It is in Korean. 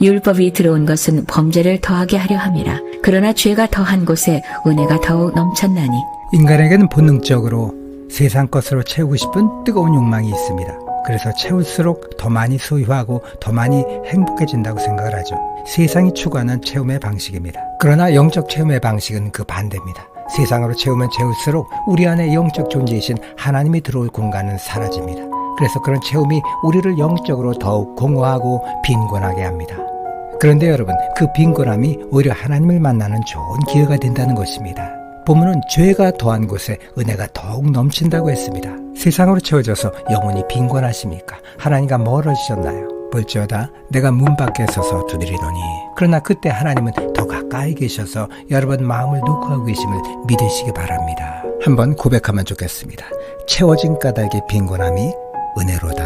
율법이 들어온 것은 범죄를 더하게 하려 함이라. 그러나 죄가 더한 곳에 은혜가 더욱 넘쳤나니 인간에게는 본능적으로 세상 것으로 채우고 싶은 뜨거운 욕망이 있습니다. 그래서 채울수록 더 많이 소유하고 더 많이 행복해진다고 생각을 하죠. 세상이 추구하는 채움의 방식입니다. 그러나 영적 채움의 방식은 그 반대입니다. 세상으로 채우면 채울수록 우리 안에 영적 존재이신 하나님이 들어올 공간은 사라집니다. 그래서 그런 채움이 우리를 영적으로 더욱 공허하고 빈곤하게 합니다. 그런데 여러분, 그 빈곤함이 오히려 하나님을 만나는 좋은 기회가 된다는 것입니다. 본문은 죄가 더한 곳에 은혜가 더욱 넘친다고 했습니다. 세상으로 채워져서 영혼이 빈곤하십니까? 하나님과 멀어지셨나요? 볼지어다 내가 문 밖에 서서 두드리노니 그러나 그때 하나님은 더 가까이 계셔서 여러분 마음을 녹화하고 계심을 믿으시기 바랍니다. 한번 고백하면 좋겠습니다. 채워진 까닭의 빈곤함이 은혜로다.